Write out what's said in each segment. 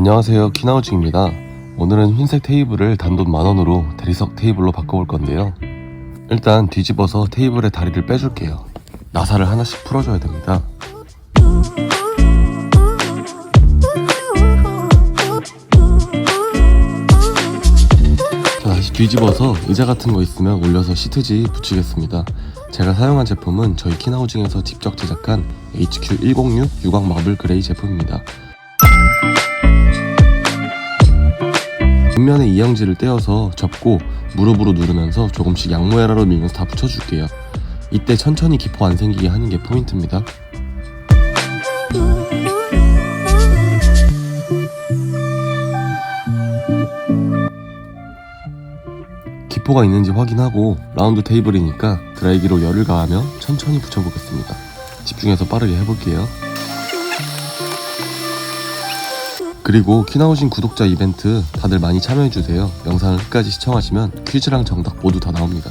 안녕하세요. 키나우징입니다. 오늘은 흰색 테이블을 단돈 만원으로 대리석 테이블로 바꿔볼 건데요. 일단 뒤집어서 테이블의 다리를 빼줄게요. 나사를 하나씩 풀어줘야 됩니다. 자, 다시 뒤집어서 의자 같은 거 있으면 올려서 시트지 붙이겠습니다. 제가 사용한 제품은 저희 키나우징에서 직접 제작한 HQ106 유광 마블 그레이 제품입니다 뒷면에 이영지를 떼어서 접고 무릎으로 누르면서 조금씩 양모에라로 밀면서 다 붙여줄게요. 이때 천천히 기포 안 생기게 하는 게 포인트입니다. 기포가 있는지 확인하고 라운드 테이블이니까 드라이기로 열을 가하며 천천히 붙여보겠습니다. 집중해서 빠르게 해볼게요. 그리고 키나우신 구독자 이벤트 다들 많이 참여해주세요. 영상을 끝까지 시청하시면 퀴즈랑 정답 모두 다 나옵니다.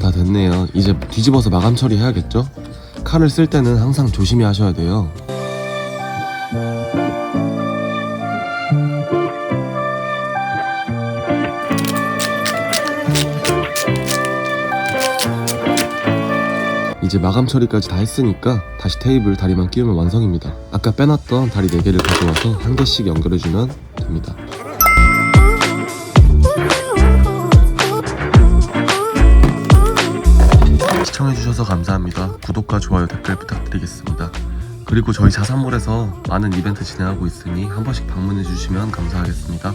다 됐네요. 이제 뒤집어서 마감 처리해야겠죠? 칼을 쓸 때는 항상 조심히 하셔야 돼요. 이제 마감 처리까지 다 했으니까 다시 테이블 다리만 끼우면 완성입니다. 아까 빼놨던 다리 4개를 가져와서 한 개씩 연결해주면 됩니다. 시청해주셔서 감사합니다. 구독과 좋아요, 댓글 부탁드리겠습니다. 그리고 저희 자산몰에서 많은 이벤트 진행하고 있으니 한 번씩 방문해주시면 감사하겠습니다.